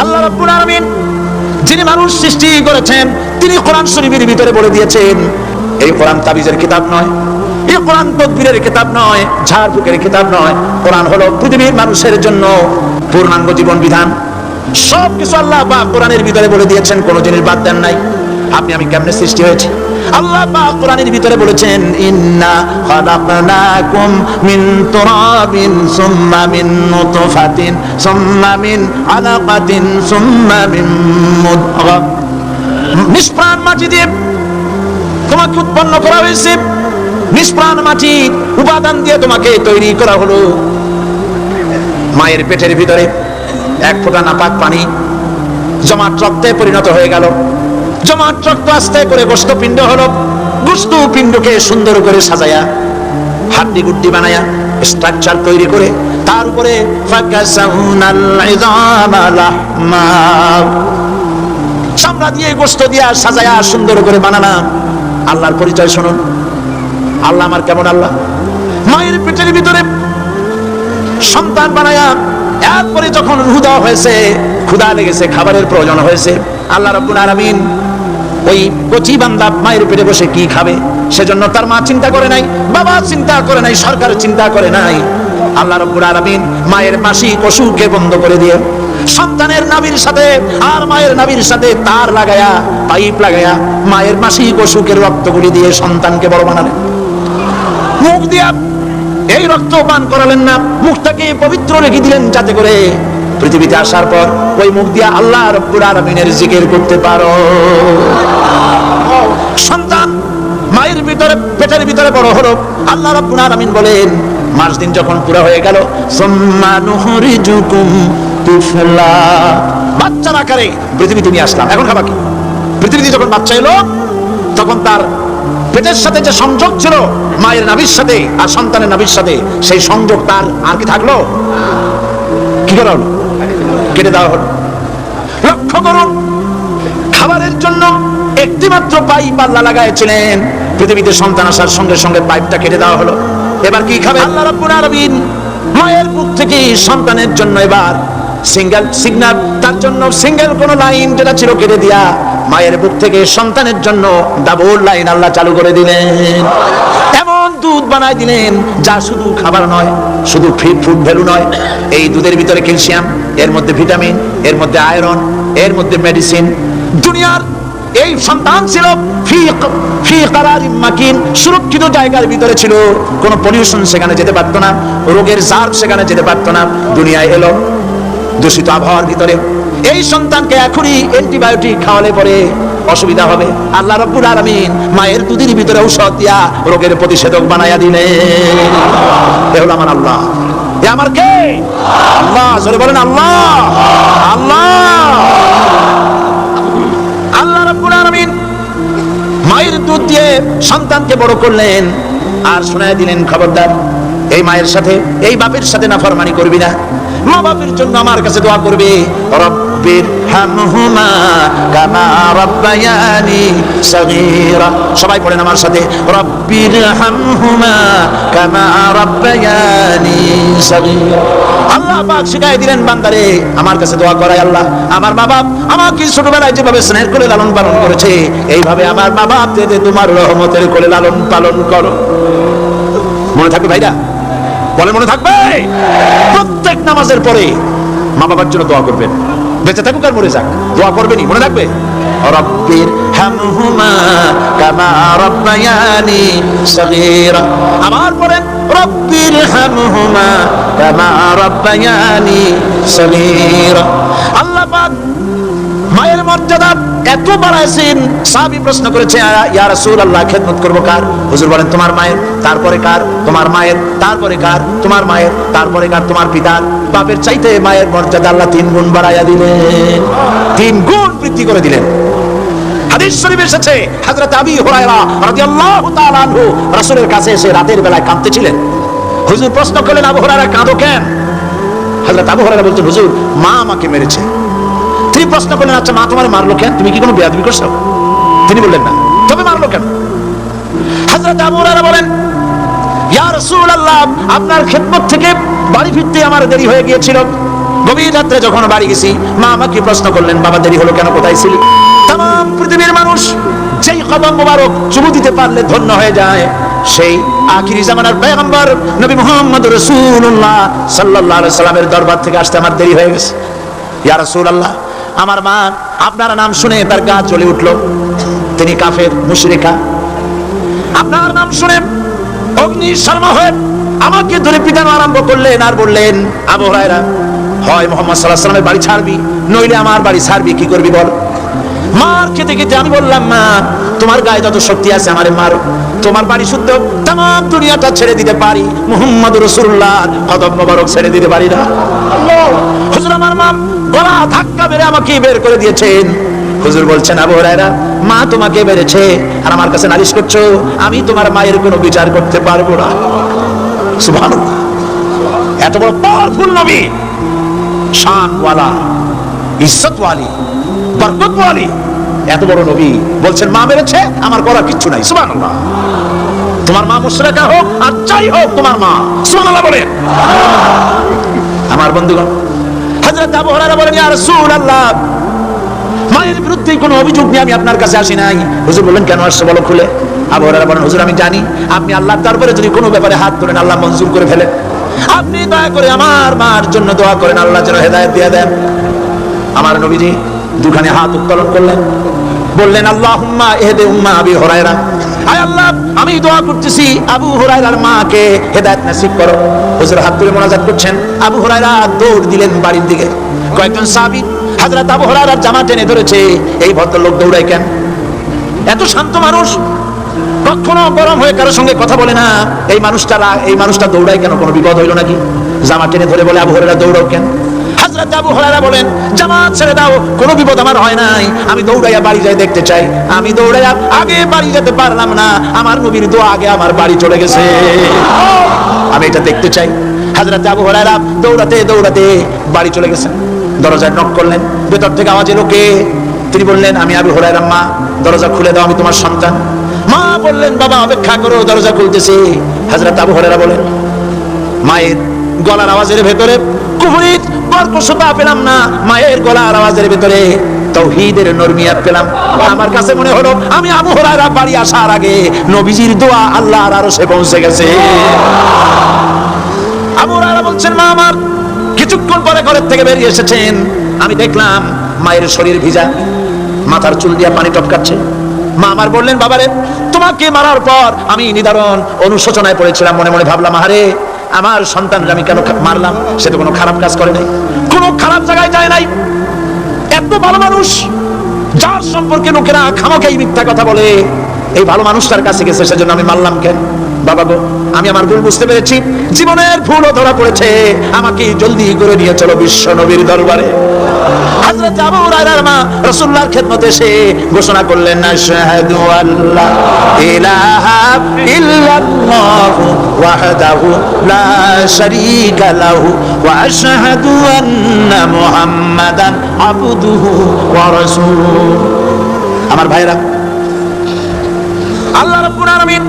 আল্লাহ রাব্বুল আলামিন যিনি মানুষ সৃষ্টি করেছেন, তিনি কোরআন শরীফের ভিতরে বলে দিয়েছেন, এই কোরআন তাবিজের কিতাব নয়, এই কোরআন তদবিরের কিতাব নয় ঝাড়ফুকের কিতাব নয়, কোরআন হলো পৃথিবীর মানুষের জন্য পূর্ণাঙ্গ জীবন বিধান সব কিছু আল্লাহ বা কোরআনের ভিতরে বলে দিয়েছেন, কোনো জিনিস বাদ দেন নাই। আপনি, আমি কেমনে সৃষ্টি হয়েছি? আল্লাহ বা কোরআনের ভিতরে বলেছেন, ইন্না খালাকনাকুম মিন তুরাবিন সুম্মা মিন নুতফাতিন, সুম্মা মিন আলাকাতিন, সুম্মা মিন মুদগা নিষ্প্রাণ মাটি দিয়ে তোমাকে উৎপন্ন করা হয়েছে। নিষ্প্রাণ মাটি, উপাদান দিয়ে তোমাকে তৈরি করা হলো। মায়ের পেটের ভিতরে এক ফোঁটা নাপাক পানি, জমাট রক্তে পরিণত হয়ে গেল। জমাট রক্ত আস্তে করে গোস্ত পিণ্ড হলো গোস্ত পিণ্ডকে সুন্দর করে সাজায়া, হাড্ডি গুড্ডি বানায়া স্ট্রাকচার তৈরি করে, তার উপরে চামড়া দিয়ে গোস্ত দিয়া সাজায়া সুন্দর করে বানালাম। আল্লাহর পরিচয় শুনুন। আল্লাহ আমার কেমন আল্লাহ? মায়ের পেটের ভিতরে সন্তান বানায়া, এরপরে যখন হুদা হয়েছে, ক্ষুধা লেগেছে, খাবারের প্রয়োজন হয়েছে, আল্লাহ রব্বুল আলামিন ওই কচি বান্দা মায়ের পেটে বসে কি খাবে? সেজন্য তার মা চিন্তা করে নাই, বাবা চিন্তা করে নাই, সরকার চিন্তা করে নাই। আল্লাহ রব্বুল আলামিন মায়ের মাসি পশুকে বন্ধ করে দিয়ে, সন্তানের নাবির সাথে আর মায়ের নাবির সাথে তার লাগায়া, পাইপ লাগায়া মায়ের মাসি পশুকের রক্তগুলি দিয়ে সন্তানকে বড় বানালেন। মুখ দিয়া এই রক্ত পান করালেন না, মুখটাকে পবিত্র রেখে দিলেন যাতে করে পৃথিবীতে আসার পর ওই মুখ দিয়া আল্লাহ রব্বুল আলামিনের জিকির করতে পারো। সন্তান, মায়ের ভিতরে, পেটের ভিতরে বড় হলো। আল্লাহ রব্বুল আলামিন বলেন, মাস দিন যখন পুরো হয়ে গেল বাচ্চার আকারে পৃথিবীতে নিয়ে আসলাম। এখন খাবা কি? পৃথিবীতে যখন বাচ্চা এলো, তখন তার পেটের সাথে যে সংযোগ ছিল, মায়ের নাভির সাথে আর সন্তানের নাভির সাথে, সেই সংযোগ তার আর কি থাকল? কি করা হলো? কেটে দেওয়া হলো। লক্ষ্য করুন খাবারের জন্য একটিমাত্র পাইপ আল্লাহ লাগাইছিলেন পৃথিবীতে সন্তান আসার সঙ্গে সঙ্গে পাইপটা কেটে দেওয়া হলো। এবার কি খাবে আল্লাহ রাব্বুল আলামিন মায়ের বুক থেকে সন্তানের জন্য এবার সিঙ্গেল সিগন্যাল তার জন্য সিঙ্গেল কোন লাইন যেটা ছিল কেটে দিয়া মায়ের বুক থেকে সন্তানের জন্য ডাবল লাইন আল্লাহ চালু করে দিলেন। এমন দুধ বানাই দিলেন? যা শুধু খাবার নয়, শুধু ফিড ফুড ভ্যালু নয়। এই দুধের ভিতরে ক্যালসিয়াম, এর মধ্যে ভিটামিন, এর মধ্যে আয়রন, এর মধ্যে মেডিসিন। দুনিয়ার এই সন্তান ছিল সুরক্ষিত জায়গার ভিতরে ছিল। কোনো পলিউশন সেখানে যেতে পারতো না, রোগের জার সেখানে যেতে পারতো না। দুনিয়ায় এলো দূষিত আবহাওয়ার ভিতরে। এই সন্তানকে এখনই অ্যান্টিবায়োটিক খাওয়ালে পরে অসুবিধা হবে। আল্লাহ রব্বুল আলামিন মায়ের দুধের ভিতরে ঔষধ দিয়া রোগের প্রতিষেধক বানাইয়া দিলেন। এ হলো আমার আল্লাহ। এ আমার কে? আল্লাহ, জোরে বলেন আল্লাহ। আল্লাহ। আল্লাহ রাব্বুল আলামিন মায়ের দুধ দিয়ে সন্তানকে বড় করলেন আর শোনায় দিলেন, খবরদার, এই মায়ের সাথে, এই বাপের সাথে না ফরমানি করবি না। মা বাপের জন্য আমার কাছে দোয়া করবে। রব্বির হামহুমা কামা রাব্বায়ানি সগীরা। সবাই পড়েন আমার সাথে। রব্বির হামহুমা কামা রাব্বায়ানি সগীরা। আল্লাহ পাক শিখাই দিলেন বান্দারে, আমার কাছে দোয়া করাই আল্লাহ। আমার মা বাপ আমাকে ছোটবেলায় যেভাবে স্নেহ করে লালন পালন করেছে, এইভাবে আমার মা বাপ তোমার রহমতের করে লালন পালন করো। মনে থাকবে ভাইরা? বলে মনে থাকবে? প্রত্যেক নামাজের পরে মা বাবার জন্য দোয়া করবেন। বেঁচে থাকুক আর মরে যাক। দোয়া করবেনই, মনে থাকবে? রব্বির হামহুমা কামা রব্বায়ানি সগীরা। আবার পড়েন রব্বির হামহুমা কামা রব্বায়ানি সগীরা। আল্লাহ পাক মায়ের মর্যাদা এত বাড়াইছেন। সাহাবী প্রশ্ন করেছে ইয়া রাসূলুল্লাহ, খেদমত করব কার? হুজুর বলেন, তোমার মায়ের, তারপরে কার? তোমার মায়ের, তারপরে কার? তোমার মায়ের, তারপরে কার? তোমার পিতার, বাপের চাইতে মায়ের মর্যাদা আল্লাহ তিন গুণ বাড়াইয়া দিলেন। তিন গুণ বৃদ্ধি করে দিলেন। হাদিস শরীফ এসেছে, হযরত আবি হুরায়রা রাদিয়াল্লাহু তাআলা আনহু রাসূলের কাছে এসে রাতের বেলায় কাঁদতেছিলেন। হুজুর প্রশ্ন করলেন, আবু হুরায়রা, কাঁদো কেন? হযরত আবু হুরায়রা বলছেন, হুজুর, মা আমাকে মেরেছে। তিনি প্রশ্ন করলেন আচ্ছা মা, তোমার মারলো কেন? তুমি কি কোনো বেয়াদবি করছ? তিনি বললেন, না। তবে মারলো কেন? হযরত আবু বলেন, ইয়া রাসূলুল্লাহ, আপনার খেদমত থেকে বাড়ি ফিরতে আমার দেরি হয়ে গিয়েছিল। গভীর রাত্রে যখন বাড়ি গেছি, মা আমাকে প্রশ্ন করলেন, বাবা, দেরি হলো কেন? কোথায় ছিলি? তাম পৃথিবীর মানুষ, যেই কদম মোবারক চুমু দিতে পারলে ধন্য হয়ে যায়, সেই আখিরি জামানার পেগম্বর নবী মুহাম্মদ রাসূলুল্লাহ সাল্লাল্লাহু সাল্লামের দরবার থেকে আসতে আমার দেরি হয়ে গেছে। ইয়া রাসূলুল্লাহ আমার মা আপনার নাম শুনে তার গা জ্বলে উঠল। তিনি কাফের মুশরিকা। আপনার নাম শুনে অগ্নি শর্মা হয়ে আমাকে ধরে পিটানো আরম্ভ করলেন আর বললেন আবু হুরায়রা হয় মোহাম্মদ সাল্লাল্লাহু আলাইহি সাল্লামের বাড়ি ছাড়বি নইলে আমার বাড়ি ছাড়বি কি করবি বল? মার খেতে খেতে আমি বললাম মা তোমার গায়ে যত শক্তি আছে আমারে মারো তোমার বাড়ি শুদ্ধ তাম দুনিয়াটা ছেড়ে দিতে পারি মুহাম্মদ রাসূলুল্লাহ কদম মোবারক ছেড়ে দিতে পারি না। হুজুর আমার মা গলা ধাক্কা মেরে আমাকে বের করে দিয়েছেন। হুজুর বলছেন, আবু হুরায়রা, মা তোমাকে বেড়েছে আর আমার কাছে নালিশ করছ, আমি তোমার মায়ের কোনো বিচার করতে পারব না। সুবহানাল্লাহ। এত বড় পাওয়ারফুল নবী, শানওয়ালা, ইজ্জতওয়ালি, বরকতওয়ালি, এত বড় নবী। বলছেন, মা মেরেছে, আমার করার কিচ্ছু নাই। সুবহানাল্লাহ। তোমার মা মুশরিকা হোক আর যাই হোক, তোমার মা। সুবহানাল্লাহ বলেন। আমার বন্ধুগণ হযরত আবু হুরায়রা বলেন, ইয়া রাসূলুল্লাহ, মায়ের বিরুদ্ধে কোনো অভিযোগ নিয়ে আমি আপনার কাছে আসি নাই। হুজুর বললেন, কেন আসছে বলো খুলে? আবু হুরায়রা বলেন, হুজুর, আমি জানি, আপনি আল্লাহর দরবারে যদি কোনো ব্যাপারে হাত ধরেন আল্লাহ মঞ্জুর করে ফেলেন আপনি দয়া করে আমার মার জন্য দোয়া করেন, আল্লাহ যেন হেদায়েত দিয়ে দেন। আমার নবীজি দুখানে হাত উত্তোলন করলেন। বললেন, আল্লাহুম্মা, এহদে উম্মা আবি হুরায়রা আয় আল্লাহ, আমি দোয়া করতেছি, আবু হুরায়রার মাকে হেদায়েত নসিব করো। হুজুর হাত তুলে মোনাজাত করছেন। আবু হুরায়রা দৌড় দিলেন বাড়ির দিকে। কয়েকজন সাহাবী হযরত আবু হুরায়রার জামা টেনে ধরেছে। এই ভদ্রলোক দৌড়ায় কেন? এত শান্ত মানুষ। কখনো গরম হয়ে কারোর সঙ্গে কথা বলে না। এই মানুষটা এই মানুষটা দৌড়ায় কেন? কোনো বিপদ হইল নাকি? জামা টেনে ধরে বলে, আবু হুরায়রা, দৌড়াও কেন? হযরত আবু হুরায়রা বলেন, জামাত ছেড়ে দাও, কোনো বিপদ আমার হয় নাই। আমি দৌড়াইয়া বাড়ি যাই দেখতে চাই। আমি দৌড়াইয়া আগে বাড়ি যেতে পারলাম না। আমার নবীর দোয়া আগে আমার বাড়ি চলে গেছে। আমি এটা দেখতে চাই। হযরত আবু হুরায়রা দৌড়াতে দৌড়াতে বাড়ি চলে গেছেন। দরজায় নক করলেন। ভেতর থেকে আওয়াজ এলো কে? তিনি বললেন, আমি আবু হুরায়রা, মা, দরজা খুলে দাও, আমি তোমার সন্তান। মা বললেন, বাবা, অপেক্ষা করো, দরজা খুলতেছি। হযরত আবু হুরায়রা বলেন, মায়ের গলার আওয়াজের ভেতরে কুহুরিত কর্কশতা পেলাম না, মায়ের গলার আওয়াজের ভেতরে তৌহিদের নরমিয়াত পেলাম। আমার কাছে মনে হলো, আমি আবু হুরায়রা বাড়ি আসার আগে নবীজির দোয়া আল্লাহর আরশে পৌঁছে গেছে। আবু হুরায়রা বলছেন, মা আমার, কিছুক্ষণ পরে ঘরের থেকে বেরিয়ে এসেছেন। আমি দেখলাম মায়ের শরীর ভিজা, মাথার চুল দিয়ে পানি টপকাচ্ছে। মা আমার বললেন, বাবারে, তোমাকে মারার পর আমি নিদারণ অনুশোচনায় পড়েছিলাম। মনে মনে ভাবলাম, আহারে আমার সন্তানরা আমি কেন মারলাম? সে তো কোনো খারাপ কাজ করে নাই। কোনো খারাপ জায়গায় যায় নাই। এত ভালো মানুষ, যার সম্পর্কে লোকেরা খামাখাই মিথ্যা কথা বলে। এই ভালো মানুষটার কাছে গেছে, সেজন্য আমি মারলাম কেন? বাবা গো, আমি আমার ভুল বুঝতে পেরেছি। জীবনের ভুলও ধরা পড়েছে। আমাকে জলদি করে নিয়ে চলো বিশ্ব নবীর দরবারে। হযরত আবু হুরায়রার মা রাসূলুল্লাহর খেদমতে এসে ঘোষণা করলেন, আশহাদু আল্লা ইলাহা ইল্লাল্লাহ ওয়াহদাহু লা শারীকা লাহু ওয়া আশহাদু আন্না মুহাম্মাদান আবদুহু ওয়া রাসূলুহু। আমার ভাইরা, আল্লাহ রাব্বুল আলামিন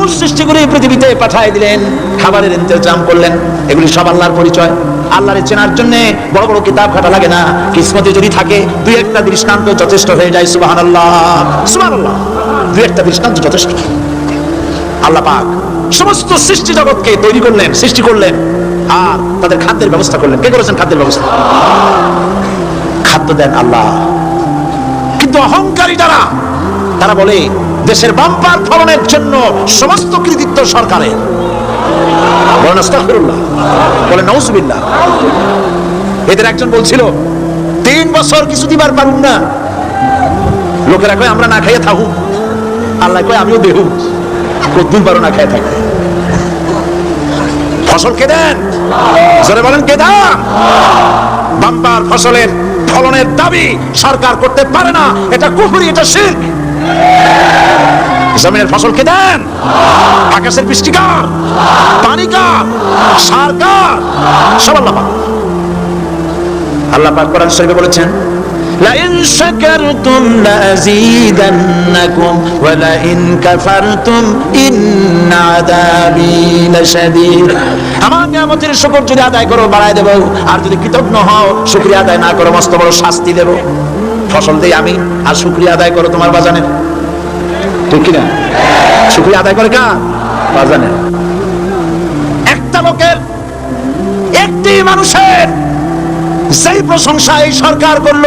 মানুষ সৃষ্টি করে পৃথিবীতে পাঠায় দিলেন, খাবারের ইন্তজাম করলেন, এগুলি সব আল্লাহর পরিচয়। আল্লাহরে চেনার জন্য বড় বড় কিতাব ঘাটা লাগে না। কিসমতে যদি থাকে, দুই একটা দৃষ্টান্ত যথেষ্ট হয়ে যায়, সুবহানাল্লাহ। সুবহানাল্লাহ। দুই একটা দৃষ্টান্ত যথেষ্ট। আল্লাহ পাক সমস্ত সৃষ্টি জগৎকে তৈরি করলেন, সৃষ্টি করলেন, আর তাদের খাদ্যের ব্যবস্থা করলেন। কে করেছেন খাদ্যের ব্যবস্থা? খাদ্য দেন আল্লাহ। কিন্তু অহংকারী যারা, তারা বলে দেশের বাম্পার ফলনের জন্য সমস্ত কৃতিত্ব সরকারের। আস্তাগফিরুল্লাহ। বলেন এদের একজন বলছিল, তিন বছর কিছু দিবার পারুম না। লোকেরা কয়, আমরা না খাইয়ে থাকু আল্লাহ কয়, আমিও দেহু কতদিন পারো না খাইয়ে থাকতে ফসল কে দেন? জোরে বলেন, কে দাম বাম্পার ফসলের ফলনের দাবি সরকার করতে পারে না। এটা কুফরি, এটা শিরক। জমিনের ফসল কে দেন আকাশের বৃষ্টি কার পানি কার সার কার সব আল্লাহ পাক আল্লাহ পাক কোরআন শরীফে বলেছেন لئن شكرتم لأزيدنكم ولئن كفرتم إن عذابي لشديد আমার নিয়ামতের শুকর যদি আদায় করো বাড়ায় দেবো আর যদি কৃতজ্ঞ হও শুক্রিয়া আদায় না করো মস্ত বড় শাস্তি দেবো ফসল দেই আমি আর শুক্রিয়া আদায় করো তোমার বাজানের ঠিক কিনা? শুক্রিয়া আদায় করে কার? বাজানের একটা লোকের একটি মানুষের সেই প্রশংসা এই সরকার করল,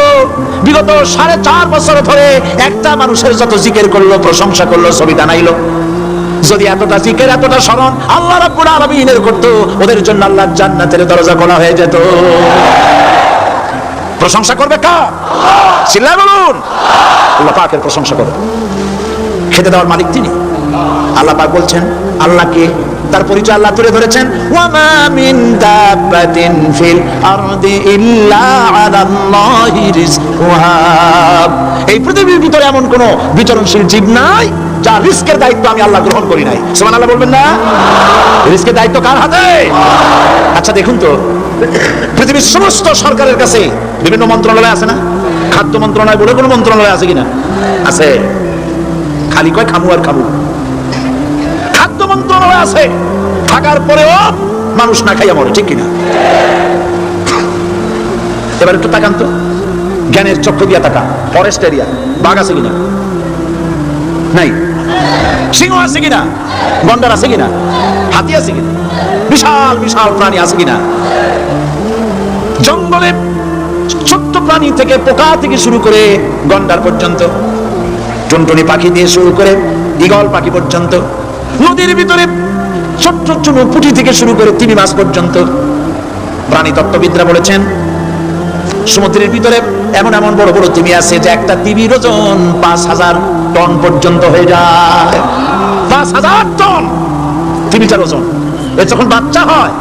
বিগত সাড়ে চার বছর ধরে একটা মানুষের যত জিকের করল, প্রশংসা করল, ছবি বানাইলো। যদি এতটা জিকের, এতটা স্মরণ আল্লাহ রাব্বুল আলামিনের করতো, ওদের জন্য আল্লাহ জান্নাতের দরজা খোলা হয়ে যেত। প্রশংসা করবে কার? চিল্লায় বলুন। আল্লাহ পাকের প্রশংসা করবে খেতে দেওয়ার মালিক তিনি। আল্লাহ পাক বলছেন, আল্লাহকে তার পরিচয় আল্লাহ তুলে ধরেছেন। ওয়ামা মিন দাব্বাতিন ফিল আরদি ইল্লা রিজকুহা। এই পৃথিবীর ভিতরে এমন কোন বিচরণশীল জীব নাই, যার রিস্কের দায়িত্ব আমি আল্লাহ গ্রহণ করি নাই। সুবহানাল্লাহ বলবেন না? রিস্কের দায়িত্ব কার হাতে? আচ্ছা দেখুন তো। পৃথিবীর সমস্ত সরকারের কাছে বিভিন্ন মন্ত্রণালয় আছে না? খাদ্য মন্ত্রণালয় বলে কোনো মন্ত্রণালয় আছে কিনা? আছে। খালি কয় খামু আর খামু। খাদ্য মন্ত্রণালয় আছে। থাকার পরেও মানুষ না খাইয়া মরে, ঠিক কিনা? এবার একটু তাকান তো। জ্ঞানের চক্ষু দিয়া তাকা ফরেস্ট এরিয়া বাঘ আছে কিনা? নাই। সিংহ আছে কিনা? গন্ডার আছে কিনা? হাতি আছে কিনা? বিশাল বিশাল প্রাণী আছে কিনা? জঙ্গলে প্রাণী থেকে পোকা থেকে শুরু করে গন্ডার পর্যন্ত, টুনটুনি পাখি দিয়ে শুরু করে ইগল পাখি পর্যন্ত, নদীর ভিতরে ছোট্ট ছোট পুঁটি থেকে শুরু করে তিমি মাছ পর্যন্ত। প্রাণী তত্ত্ববিদরা বলেছেন, সমুদ্রের ভিতরে এমন এমন বড় বড় তিমি আছে যে একটা তিমির ওজন পাঁচ হাজার টন পর্যন্ত হয়ে যায়। পাঁচ হাজার টন তিমিটার ওজন। যখন বাচ্চা হয়,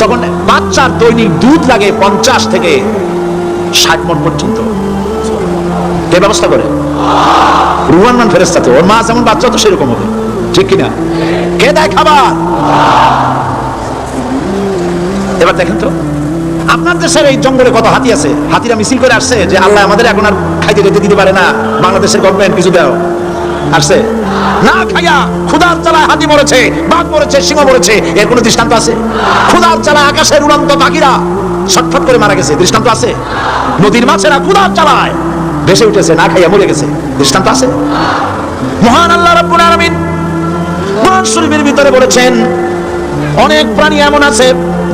তখন বাচ্চার দৈনিক দুধ লাগে পঞ্চাশ থেকে ষাট মন পর্যন্ত। কে ব্যবস্থা করে? রুহান মান ফেরেস্তা তো ওর মা যেমন বাচ্চা, তো সেরকম হবে। ঠিক কিনা? কে দেয় খাবার? এবার দেখেন তো, আপনার দেশের এই জঙ্গলে কত হাতি আছে? হাতিরা মিছিল করে আসছে যে, আল্লাহ আমাদের এখন আর খাইতে যেতে দিতে পারে না। বাংলাদেশের গভর্নমেন্ট কিছু দাও। আসছে? না খাইয়া ক্ষুধার চালায় হাতি মরেছে, বাঘ মরেছে, সিংহ মরেছে, এর কোনো দৃষ্টান্ত আছে? ক্ষুধার চালায় আকাশের উড়ন্ত পাখিরা ছটফট করে মারা গেছে, দৃষ্টান্ত আছে? নদীর মাছেরা ক্ষুধার চালায় ভেসে উঠেছে, না খাইয়া মরে গেছে। দৃষ্টান্ত আছে? মহান আল্লাহ রাব্বুল আলামিন কোরআন শরীফের ভিতরে বলেছেন, অনেক প্রাণী এমন আছে,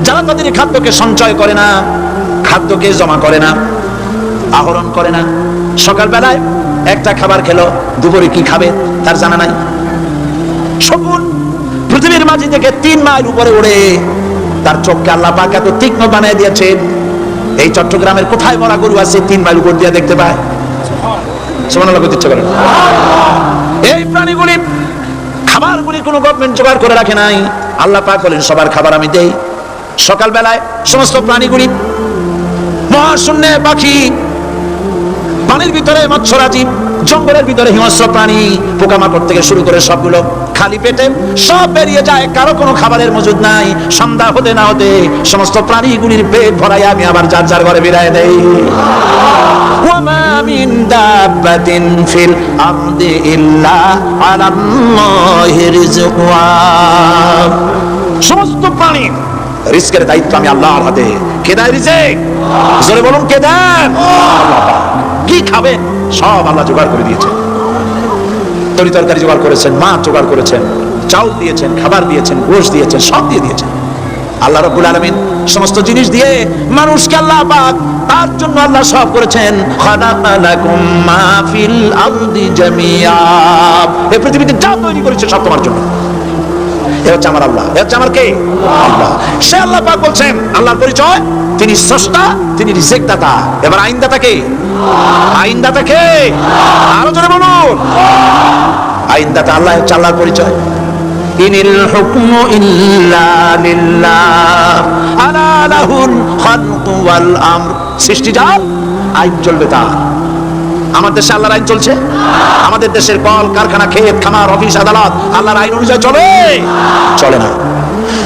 যারা তাদের খাদ্যকে সঞ্চয় করে না, খাদ্যকে জমা করে না, আহরণ করে না। সকালবেলায় একটা খাবার খেলো, দুপুরে কি খাবে তার জানা নাই। শকুন পৃথিবীর মাঝে থেকে তিন মাইল উপরে উড়ে তার চোখকে আল্লাহ পাক এত তীক্ষ্ণ বানিয়ে দিয়েছেন। এই চট্টগ্রামের কোথায় মরা গরু আছে তিন মাইল উপর দিয়ে দেখতে পায়? এই প্রাণীগুলি খাবারগুলি কোনো গভর্নমেন্ট জোগাড় করে রাখে নাই। আল্লাহ পাক বলেন, সবার খাবার আমি দেই। সকালবেলায় সমস্ত প্রাণীগুলি মহাশূন্যে পাখি, পানির ভিতরে মৎস্যরাজি, জঙ্গলের ভিতরে হিংস্র প্রাণী, পোকামাকড় থেকে শুরু করে সবগুলো খালি পেটে সব বেরিয়ে যায়, কারও কোনো খাবারের মজুদ নাই। সন্ধ্যা হতে না হতে সমস্ত প্রাণীগুলির পেট ভরাই আমি আবার যার যার ঘরে বিদায় দেই। মিন দাব্বাতিন ফিল আরদি সমস্ত প্রাণী রিস্কের দায়িত্ব আমি আল্লাহর হাতে। কে দেয় রিজিক? জোরে বলুন, কে দেন? কি খাবেন? সব আল্লাহ জোগাড় করে দিয়েছে। তরি তরকারি জোগাড় করেছেন মা জোগাড় করেছেন, চাউল দিয়েছেন, খাবার দিয়েছেন, গোশ দিয়েছেন, সব দিয়ে দিয়েছেন। আল্লাহ রব্বুল আলমিন সমস্ত জিনিস দিয়ে মানুষকে আল্লাহ পাক তার জন্য আল্লাহ সব করেছেন এই পৃথিবীতে যা তৈরি করেছে সব তোমার জন্য। এ হচ্ছে আমার আল্লাহ। এ হচ্ছে আমার কে? আল্লাহ। সে আল্লাহ পাক বলছেন আল্লাহর পরিচয় তিনি স্রষ্টা তিনি রিজেক্ট দাতা এবার আইনদাতা কে? আইনদাতা কে? আরও জোরে বলুন। আইনদাতা আল্লাহ হচ্ছে আল্লাহর পরিচয়। ইনিল হুকমু ইল্লা লিল্লাহ। আলা লাহুল খালকু ওয়াল আমর। সৃষ্টি যার আইন চলবে তার। আমার দেশে আল্লাহর আইন চলছে? আমাদের দেশের কল, কারখানা, ক্ষেত, খামার, অফিস, আদালত, আল্লাহর আইন অনুযায়ী চলে। চলে না।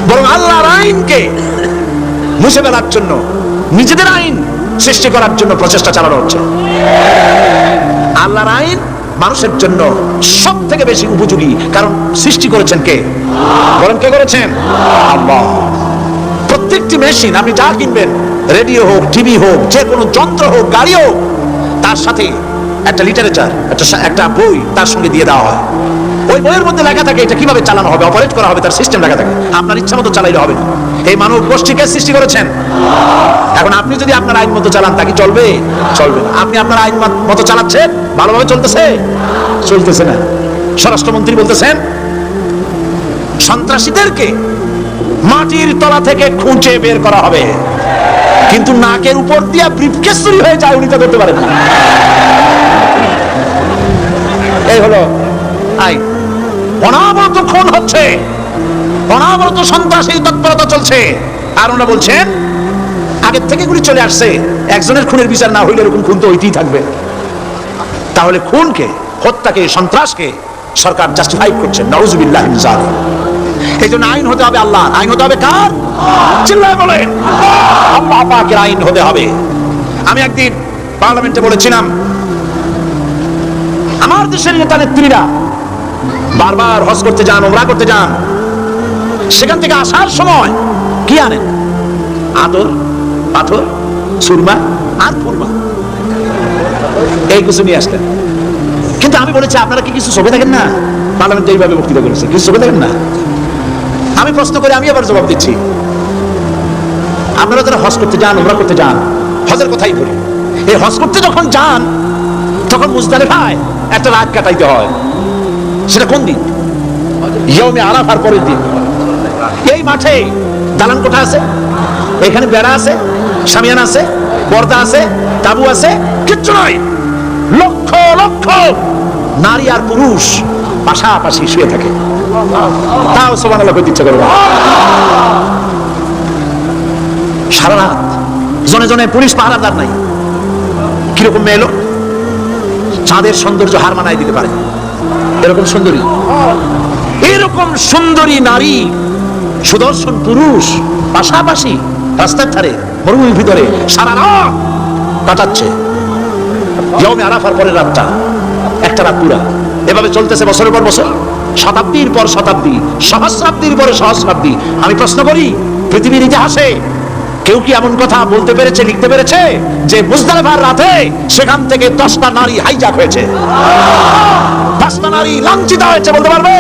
বরং আল্লাহর আইনকে মুছে ফেলার জন্য, নিজেদের আইন সৃষ্টি করার জন্য প্রচেষ্টা চালানো হচ্ছে। আল্লাহর আইন মানুষের জন্য সব থেকে বেশি উপযোগী। কারণ সৃষ্টি করেছেন কে? বলেন কে করেছেন? আল্লাহ। প্রত্যেকটি মেশিন, আপনি যা কিনবেন, রেডিও হোক, টিভি হোক, যে কোনো যন্ত্র হোক, গাড়ি হোক, তার সাথে একটা লিটারেচার একটা একটা বই তার সঙ্গে দিয়ে দেওয়া হয়। ওই বইয়ের মধ্যে লেখা থাকে এটা কীভাবে চালানো হবে অপারেট করা হবে, তার সিস্টেম লেখা থাকে। আপনার ইচ্ছা মতো চালাইলে হবে না। এই মানব গোষ্ঠীকে সৃষ্টি করেছেন? এখন আপনি যদি আপনার আইন মতো চালান, তা কি চলবে? চলবে না। আপনি আপনার আইন মতো চালাচ্ছেন? ভালোভাবে চলতেছে? চলতেছে না। স্বরাষ্ট্রমন্ত্রী বলতেছেন, সন্ত্রাসীদেরকে মাটির তলা থেকে খুঁজে বের করা হবে। কিন্তু নাকের উপর দিয়া ব্রিফকেস চুরি হয়ে যায়, উনি তা করতে পারেন না। এই হলো আইন অনাবরত খুন হচ্ছে। অনাবরত সন্ত্রাসী তৎপরতা চলছে। আর ওনারা বলছেন, আগের থেকে গুলি চলে আসছে। একজনের খুনের বিচার না হইলে এরকম খুন তো হইতেই থাকবে। তাহলে খুনকে, হত্যাকে, সন্ত্রাসকে সরকার জাস্টিফাই করছে নওজুবিল্লাহ এই জন্য আইন হতে হবে আল্লাহ আইন হতে হবে কার? চিল্লায় বলেন। আল্লাহ পাকের আইন হতে হবে। আমি একদিন পার্লামেন্টে বলেছিলাম আমার দেশের নেতা নেত্রীরা বারবার হজ করতে যান ওমরা করতে যান। সেখান থেকে আসার সময় কি আনেন? আদর পাথর, সুরমা আর ফুরমা। এই কিছু নিয়ে আসতেন কিন্তু আমি বলেছি, আপনারা কি কিছু চোখে দেখেন না? পার্লামেন্টে এইভাবে বক্তৃতা করেছে। কিছু চোখে দেখেন না? আমি প্রশ্ন করে আমি আবার জবাব দিচ্ছি। আপনারা যারা হজ করতে যান ওমরা করতে যান, হজের কথাই বলি। এই হজ করতে যখন যান, তখন মুজদালে ভাই একটা রাত কাটাইতে হয়। সেটা কোন দিন? ইয়মে আরাফার পরের দিন। এই মাঠে দালান কোঠা আছে, এখানে বেড়া আছে, সামিয়ান আছে, পর্দা আছে, তাবু আছে, কিচ্ছু নয় লক্ষ লক্ষ নারী আর পুরুষ পাশাপাশি শুয়ে থাকে। তাও সমান করতে ইচ্ছা করবে সারা রাত জনে জনে পুলিশ পাহারাদার নাই। কীরকম মেয়ে এলো চাঁদের সৌন্দর্য হার মানায় দিতে পারে। এরকম সুন্দরী। এরকম সুন্দরী নারী, সুদর্শন পুরুষ, পাশাপাশি রাস্তার ধারে, মরুভূমির ভিতরে সারা রাত কাটাচ্ছে। ইয়মে আরাফার পরের রাতটা, একটা রাত পুরা। এভাবে চলতেছে বছরের পর বছর। শতাব্দীর পর শতাব্দী, সহস্রাব্দীর পরে সহস্রাব্দী। আমি প্রশ্ন করি, পৃথিবীর ইতিহাসে কেউ কি এমন কথা বলতে পেরেছে, লিখতে পেরেছে? যে মুজদালেফার রাতে সেখান থেকে দশটা নারী হাইজাক হয়েছে। দশটা নারী লাঞ্ছিত হয়েছে, বলতে পারবে?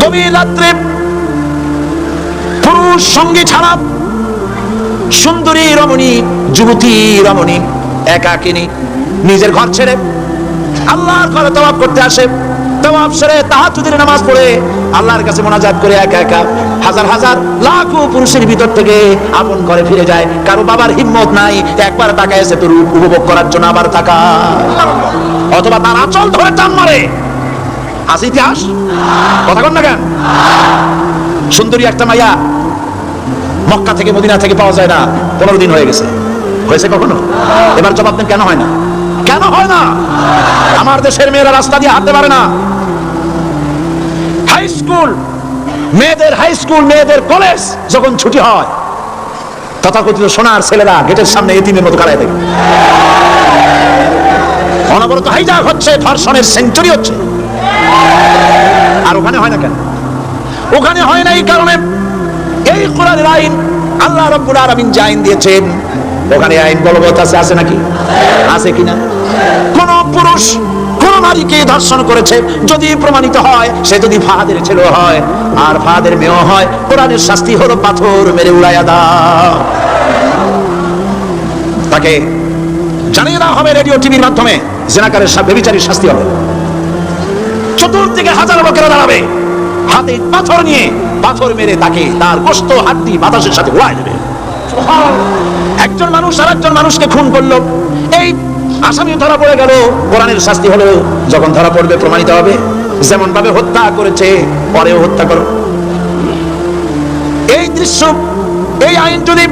গভীর রাত্রে পুরুষ সঙ্গী ছাড়া সুন্দরী রমণী, যুবতী রমণী, একাকিনী নিজের ঘর ছেড়ে আল্লাহর ঘরে তওয়াব করতে আসে। তাহাজ্জুদের নামাজ পড়ে আল্লাহর কাছে মোনাজাত করে একা একা হাজার হাজার লাখো পুরুষের ভিতর থেকে আপন ঘরে ফিরে যায়। কারও বাবার হিম্মত নাই, একবার এসে তোর উপভোগ করার জন্য আবার টাকা অথবা তার আঁচল ধরে টান মারে। আছে ইতিহাস? কথা কন না কেন? সুন্দরী একটা মাইয়া মক্কা থেকে মদিনা থেকে পাওয়া যায় না। পনেরো দিন হয়ে গেছে। হয়েছে কখনো? এবার জবাব দেন কেন হয় না? কেন হয় না? আমার দেশের মেয়েরা রাস্তা দিয়ে হাঁটতে পারে না। হাই স্কুল মেয়েদের হাই স্কুল মেয়েদের কলেজ যখন ছুটি হয়, তথাকথিত সোনার ছেলেরা গেটের সামনে এতিমের মতো কারায় থাকে। অনবরত হাইজাক হচ্ছে, ধর্ষণের সেঞ্চুরি হচ্ছে। আর ওখানে হয় না কেন? ওখানে হয় না এই কারণে। এই কোরআনের আইন আল্লাহ রব্বুল আলামিন যে আইন দিয়েছেন, ওখানে আইন বলবৎ আছে আছে নাকি? আছে কিনা? কোন পুরুষ, কোন নারীকে ধর্ষণ করেছে, যদি প্রমাণিত হয়, সে যদি ফাহাদের ছেলে হয়, আর ফাহাদের মেয়েও হয়, কোরআনের শাস্তি হলো পাথর মেরে উড়াইয়া দাও। তাকে জানিয়ে দেওয়া হবে রেডিও টিভির মাধ্যমে, জেনাকারের সাথে শাস্তি হবে। চতুর্দিকে হাজার লোকেরা দাঁড়াবে। হাতে পাথর নিয়ে পাথর মেরে তাকে তার গোস্ত, হাড্ডি, বাতাসের সাথে উড়ায় দেবে। একজন মানুষ আর একজন মানুষকে খুন করল। এই আসামি ধরা পড়ে গেল। কোরআনের শাস্তি হলো যখন ধরা পড়বে, প্রমাণিত হবে। যেমন ভাবে হত্যা করেছে, পরেও হত্যা করো। এই দৃশ্য, এই আইন যদি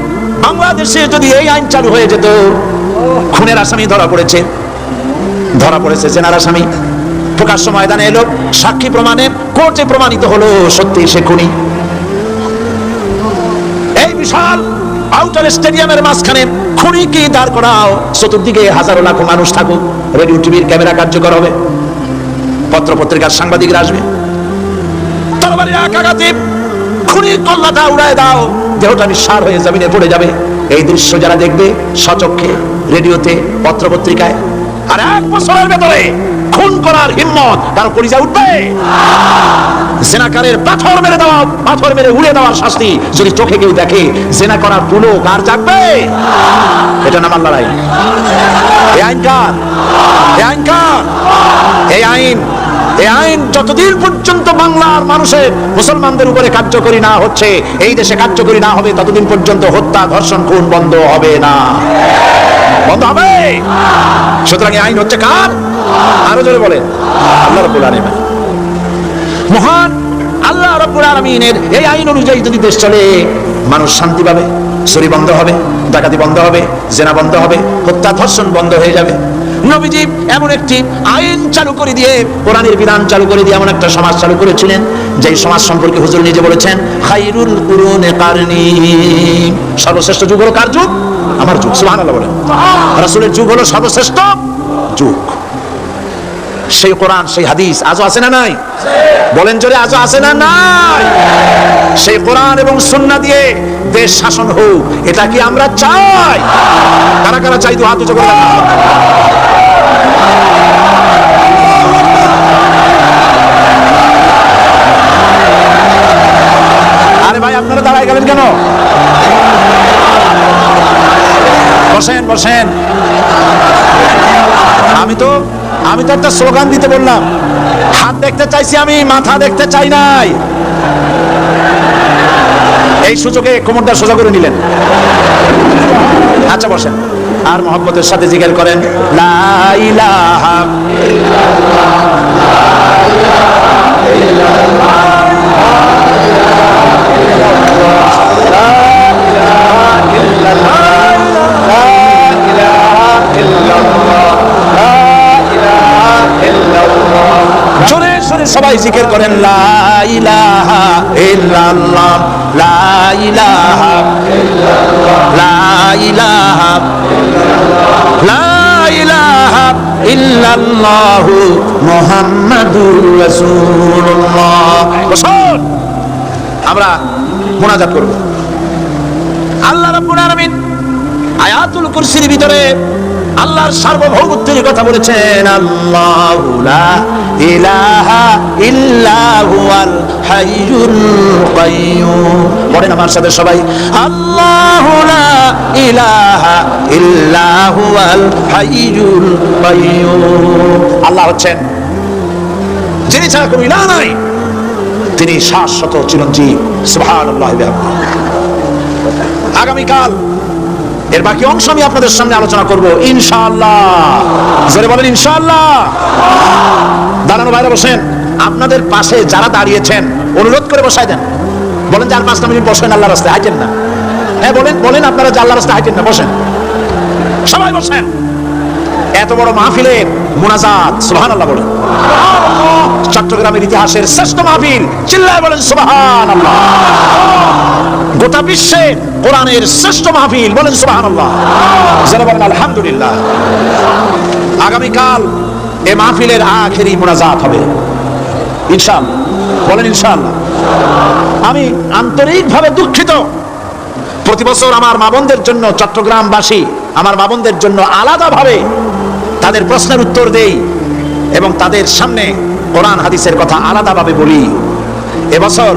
বাংলাদেশে যদি এই আইন চালু হয়ে যেত, খুনের আসামি ধরা পড়েছে। ধরা পড়েছে জেনার আসামি। প্রকাশ্য ময়দানে এলো, সাক্ষী প্রমাণে, কোর্টে প্রমাণিত হলো সত্যি সে খুনি। এই বিশাল আউটার স্টেডিয়ামের মাঝখানে খুনিকে দাঁড় করাও? চতুর্দিকে হাজারো লাখো মানুষ থাকুক, রেডিও, টিভির ক্যামেরা কার্যকর হবে। পত্র পত্রিকার সাংবাদিকরা আসবে। তরবারি আঘাতে এখনই কল্লাটা উড়ায় দাও। দেহটা নিঃসার হয়ে জমিনে পড়ে যাবে। এই দৃশ্য যারা দেখবে সচক্ষে রেডিওতে, পত্রপত্রিকায়, আর এক বছরের ভেতরে খুন করার হিম্মত, তার পরিচা উঠবে। জেনাকারের পাথর মেরে দেওয়া, পাথর মেরে উড়ে দেওয়ার শাস্তি যদি চোখে কেউ দেখে, জেনা করার পুলো কার জাগবে? এটা নাম লড়াই এই আইন কার? এই আইন কার? এই আইন এই আইন যতদিন পর্যন্ত বাংলার মানুষের মুসলমানদের উপরে কার্যকরী না হচ্ছে, এই দেশে কার্যকরী না হবে, ততদিন পর্যন্ত হত্যা, ধর্ষণ, খুন বন্ধ হবে না। বন্ধ হবে? সুতরাং আইন হচ্ছে কার? আরও জোরে বলেন। আল্লাহ রব্বুল আলামিন। মহান আল্লাহ রব্বুল আলামিনের এই আইন অনুযায়ী যদি দেশ চলে, মানুষ শান্তি পাবে, চুরি বন্ধ হবে, ডাকাতি বন্ধ হবে, জেনা বন্ধ হবে, হত্যা, ধর্ষণ বন্ধ হয়ে যাবে। নবীজি এমন একটি আইন চালু করে দিয়ে, কোরআনের বিধান চালু করে দিয়ে এমন একটা সমাজ চালু করেছিলেন, যেই সমাজ সম্পর্কে হুজুর নিজে বলেছেন, খাইরুল কুরুনে কারনি। সর্বশ্রেষ্ঠ যুগ হলো কার যুগ? আমার যুগ, সুবহানাল্লাহ বলেন। রাসূলের যুগ হলো সর্বশ্রেষ্ঠ যুগ। সেই কোরআন, সেই হাদিস আজও আছে না নাই? বলেন জোরে, আজও আছে না নাই? সেই কোরআন এবং সুন্নাহ দিয়ে দেশ শাসন হোক, এটা কি আমরা চাই? কারা কারা চাই, দু হাত উঁচু করে আরে ভাই, আপনারা দাঁড়ায় গেলেন কেন? বসেন বসেন। আমি তো আমি তো একটা স্লোগান দিতে বললাম। হাত দেখতে চাইছি আমি, মাথা দেখতে চাই নাই। এই সুযোগে কোমরটা সোজা করে নিলেন। আচ্ছা বসেন। আর মোহাম্মতের সাথে জিজ্ঞেস করেন, লা ইলাহা জোরে সবাই জিকির করেন আমরা মোনাজাত করব। আল্লাহ রাব্বুল আলামিন আয়াতুল কুরসির ভিতরে আল্লাহর সার্বভৌমত্বের কথা বলেছেন, আল্লাহু ইলাহা ইল্লা হুয়াল হাইয়ুল কাইয়্যুম পড়েন আমার সাথে সবাই, আল্লাহু ইলাহা ইল্লা হুয়াল হাইয়ুল কাইয়্যুম আল্লাহ হচ্ছেন, যিনি ছাড়া কোনো ইলাহ নাই। তিনি শাশ্বত চিরঞ্জীব। সুবহানাল্লাহি আগামীকাল এর বাকি অংশ আমি আপনাদের সামনে আলোচনা করব, ইনশাআল্লাহ। জোরে বলেন, ইনশাআল্লাহ। দাঁড়ানো বাইরে বসেন। আপনাদের পাশে যারা দাঁড়িয়েছেন, অনুরোধ করে বসাই দেন। বলেন যে আর পাঁচটা মিনিট বসেন আল্লাহ রাস্তায় হাইটেন না। হ্যাঁ বলেন বলেন আপনারা যে আল্লাহ রাস্তায় হাইটেন না, বসেন। সবাই বসেন। এত বড় মাহফিলের মোনাজাত সুবহান আল্লাহ বলেন। চট্টগ্রামের ইতিহাসের শ্রেষ্ঠ মাহফিল, চিল্লায় বলেন সুবহান আল্লাহ গোটা বিশ্বে কোরআনের শ্রেষ্ঠ মাহফিল, বলেন সুবাহান আল্লাহ যারা বলেন, আলহামদুলিল্লাহ। আগামীকাল এ মাহফিলের আখেরি মোনাজাত হবে। ইনশাআল্লাহ। বলেন, ইনশাআল্লাহ। আমি আন্তরিকভাবে দুঃখিত। প্রতি বছর আমার মা বোনদের জন্য চট্টগ্রামবাসী আমার মা বোনদের জন্য আলাদাভাবে তাদের প্রশ্নের উত্তর দেই এবং তাদের সামনে কোরআন হাদিসের কথা আলাদাভাবে বলি। এবছর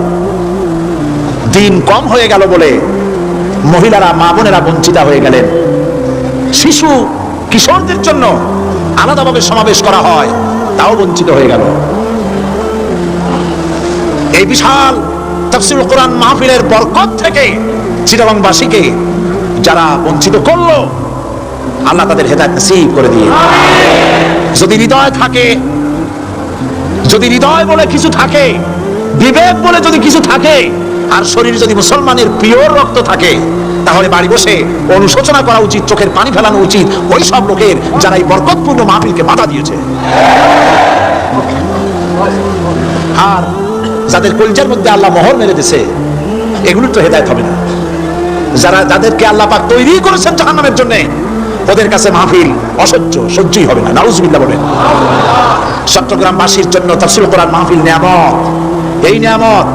দিন কম হয়ে গেল বলে মহিলারা, মা বোনেরা বঞ্চিতা হয়ে গেলেন। শিশু, কিশোরদের জন্য আলাদাভাবে সমাবেশ করা হয়, তাও বঞ্চিত হয়ে গেল। এই বিশাল তফসিল কোরআন মাহফিলের বরকত থেকে চিটাগংবাসীকে যারা বঞ্চিত করল আল্লাহ তাদের হেদায়ত নসিব করে দিয়ে যদি হৃদয় থাকে, যদি হৃদয় বলে কিছু থাকে, বিবেক বলে যদি কিছু থাকে, আর শরীর যদি মুসলমানের পিওর রক্ত থাকে, তাহলে বাড়ি বসে অনুশোচনা করা উচিত, চোখের পানি ফেলানো উচিত ওই সব লোকের যারা এই বরকতপূর্ণ মাহফিলকে বাধা দিয়েছে। আর যাদের কলজার মধ্যে আল্লাহ মোহর মেরে দিছে এগুলোর তো হেদায়ত হবে না। যারা, যাদেরকে আল্লাহ পাক তৈরি করেছেন জাহান্নামের জন্য ওদের কাছে মাহফিল অসহ্য সহ্যই হবে না নাউজুবিল্লাহ বলেন চট্টগ্রামবাসীর জন্য তাফসিল কোরআন মাহফিল নিয়ামত এই নিয়ামত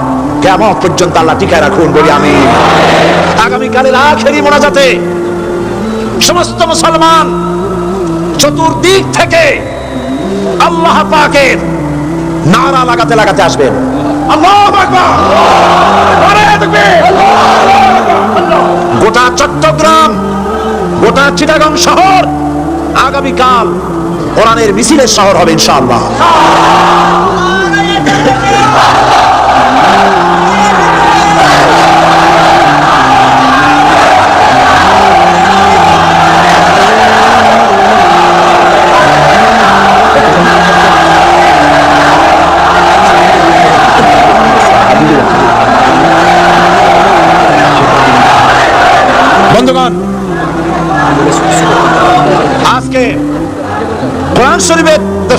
কেমন পর্যন্ত আল্লাহ টিকায় রাখুন বলি আমি আগামীকালের আখেরি মোনাজাতে সমস্ত মুসলমান চতুর্দিক থেকে আল্লাহ পাকের নারা লাগাতে লাগাতে আসবেন গোটা চট্টগ্রাম গোটা চিটাগং শহর আগামীকাল কোরআনের মিছিলের শহর হবে ইনশাআল্লাহ। বন্ধুগণ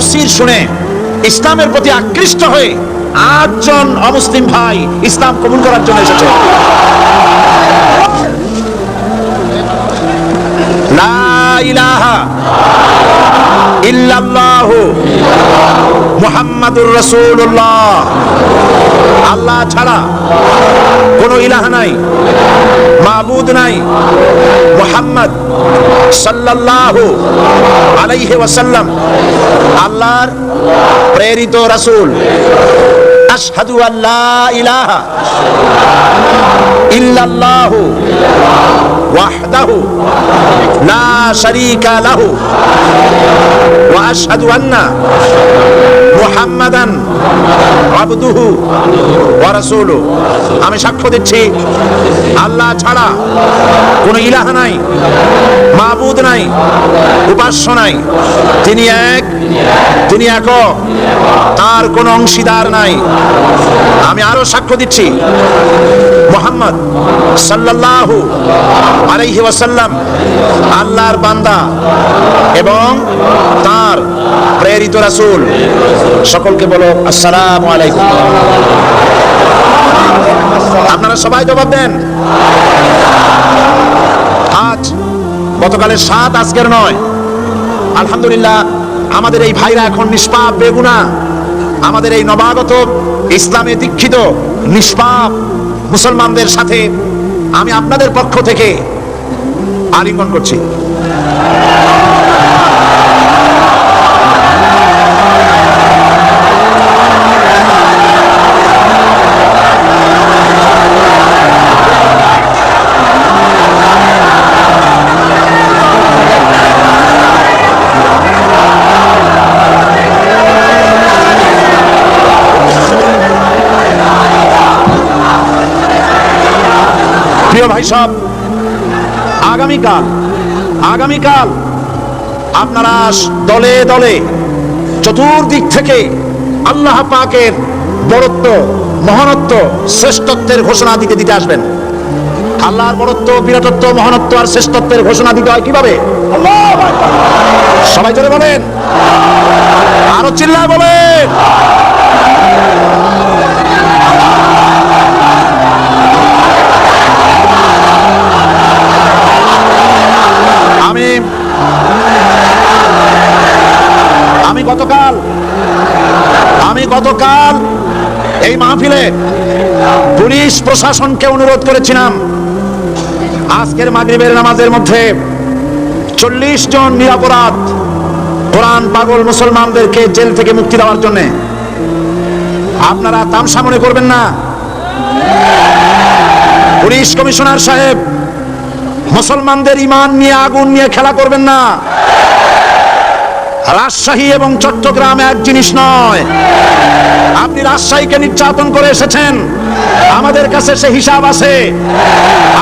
তফসির শুনে ইসলামের প্রতি আকৃষ্ট হয়ে আটজন অমুসলিম ভাই ইসলাম কবুল করার জন্য এসেছে। ইল্লাল্লাহু মুহাম্মাদুর রাসূলুল্লাহ। আল্লাহ ছাড়া কোনো ইলাহ নাই, মাবুদ নাই। মুহাম্মদ সাল্লাল্লাহু আলাইহি ওয়াসাল্লাম আল্লাহর প্রেরিত রাসূল। আশহাদু আল্লা ইলাহা ইল্লাল্লাহু ওয়াহদাহু লা শারীকা লাহু ওয়া আশহাদু আন্না মুহাম্মাদান আবদুহু ওয়া রাসূলুহু আমি সাক্ষ্য দিচ্ছি, আল্লাহ ছাড়া কোনো ইলাহ নাই, মাবুদ নাই, উপাস্য নাই। তিনি এক তিনি একক তার কোনো অংশীদার নাই। আমি আরও সাক্ষ্য দিচ্ছি, মোহাম্মদ সাল্লাল্লাহু আলাইহি ওয়াসাল্লাম আল্লাহর বান্দা এবং তার প্রেরিত রাসূল। সকলকে বলো, আসসালামু আলাইকুম। আপনারা সবাই জবাব দেন। আজ গতকালের সাত আজকের নয়। আলহামদুলিল্লাহ, আমাদের এই ভাইরা এখন নিষ্পাপ, বেগুনা। আমাদের এই নবাগত, ইসলামে দীক্ষিত, নিষ্পাপ মুসলমানদের সাথে আমি আপনাদের পক্ষ থেকে আলিঙ্গন করছি। ভাই সব আগামীকাল আগামীকাল আপনারা দলে দলে চতুর্দিক থেকে আল্লাহ পাকের বড়ত্ব মহানত্ব শ্রেষ্ঠত্বের ঘোষণা দিতে দিতে আসবেন। আল্লাহর বড়ত্ব বিরাটত্ব মহানত্ব আর শ্রেষ্ঠত্বের ঘোষণা দিতে হয় কীভাবে? সবাই জোরে বলেন। আরও চিল্লায় বলেন। আমি গতকাল আমি গতকাল এই মাহফিলে পুলিশ প্রশাসনকে অনুরোধ করেছিলাম। আজকের মাগরিবের নামাজের মধ্যে চল্লিশ জন নিরাপরাধ কোরআন পাগল মুসলমানদেরকে জেল থেকে মুক্তি দেওয়ার জন্য। আপনারা তামসা মনে করবেন না। পুলিশ কমিশনার সাহেব, মুসলমানদের ইমান নিয়ে, আগুন নিয়ে খেলা করবেন না। রাজশাহী এবং চট্টগ্রাম এক জিনিস নয়। আপনি রাজশাহীকে নির্যাতন করে এসেছেন। আমাদের কাছে সে হিসাব আছে।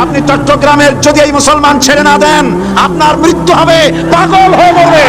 আপনি চট্টগ্রামের যদি এই মুসলমান ছেড়ে না দেন, আপনার মৃত্যু হবে, পাগল হয়ে মরবে।